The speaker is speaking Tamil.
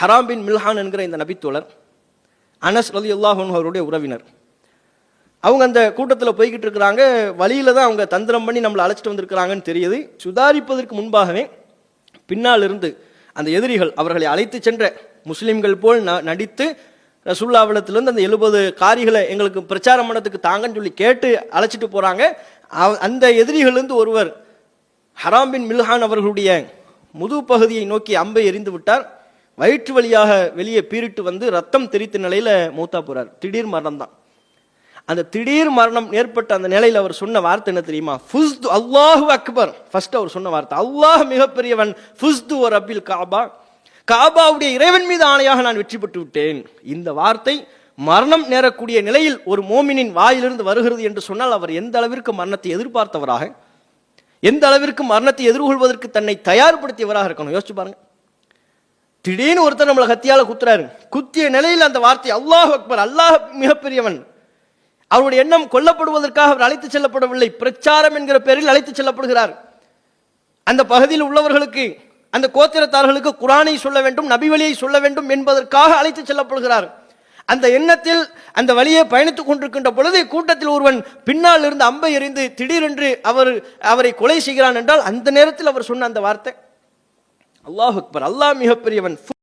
ஹராம் பின் மில்ஹான் என்கிற இந்த நபித்தோழர் அனஸ் அலி அல்லாஹன் அவருடைய உறவினர். அவங்க அந்த கூட்டத்தில் போய்கிட்டு இருக்கிறாங்க. வழியில் தான் அவங்க தந்திரம் பண்ணி நம்மளை அழைச்சிட்டு வந்திருக்கிறாங்கன்னு தெரியுது. சுதாரிப்பதற்கு முன்பாகவே பின்னால் இருந்து அந்த எதிரிகள் அவர்களை அழைத்து சென்ற முஸ்லிம்கள் போல் ந- நடித்து ரசுல்லாவிடத்திலிருந்து அந்த எழுபது காரிகளை எங்களுக்கு பிரச்சாரம் பண்ணத்துக்கு தாங்கன்னு சொல்லி கேட்டு அழைச்சிட்டு போகிறாங்க அவ- அந்த எதிரிகளிலிருந்து ஒருவர் ஹராம்பின் மில்ஹான் அவர்களுடைய முது பகுதியை நோக்கி அம்பை எறிந்து விட்டார். வயிற்று வழியாக வெளியே பீரிட்டு வந்து ரத்தம் தெரித்த நிலையில மூத்தா போறார். திடீர் மரணம் தான் அந்த திடீர் மரணம் ஏற்பட்ட அந்த நிலையில் அவர் சொன்ன வார்த்தை என்ன தெரியுமா? ஃபுஸ்து அல்லாஹு அக்பர். ஃபர்ஸ்ட் அவர் சொன்ன வார்த்தை. அல்லாஹ் மிகப்பெரியவன். ஃபுஸ்து ஒரு அபில் காபா. காபாவுடைய இறைவன் மீது ஆணையாக நான் வெற்றி பெற்று விட்டேன். இந்த வார்த்தை மரணம் நேரக்கூடிய நிலையில் ஒரு மோமினின் வாயிலிருந்து வருகிறது என்று சொன்னால் அவர் எந்த அளவிற்கு மரணத்தை எதிர்பார்த்தவராக எந்த அளவிற்கு மரணத்தை எதிர்கொள்வதற்கு தன்னை தயார்படுத்தியவராக இருக்கணும். யோசிச்சு பாருங்க. திடீர்னு ஒருத்தர் நம்மளை கத்தியால குத்துறாரு. குத்திய நிலையில் அந்த வார்த்தை அல்லாஹ் அக்பர் அல்லாஹ் மிகப்பெரியவன். அவருடைய எண்ணம் கொல்லப்படுவதற்காக அவர் அழைத்து செல்லப்படவில்லை. பிரச்சாரம் என்கிற பெயரில் அழைத்து செல்லப்படுகிறார். அந்த பகுதியில் உள்ளவர்களுக்கு அந்த கோத்திரத்தார்களுக்கு குரானை சொல்ல வேண்டும் நபி வழியை சொல்ல வேண்டும் என்பதற்காக அழைத்து செல்லப்படுகிறார். அந்த எண்ணத்தில் அந்த வழியை பயணித்துக் கொண்டிருக்கின்ற பொழுது கூட்டத்தில் ஒருவன் பின்னால் இருந்து அம்பை எறிந்து திடீரென்று அவர் அவரை கொலை செய்கிறான் என்றால் அந்த நேரத்தில் அவர் சொன்ன அந்த வார்த்தை அல்லாஹ் அக்பர். அல்லாஹ் மிகப்பெரியவன்.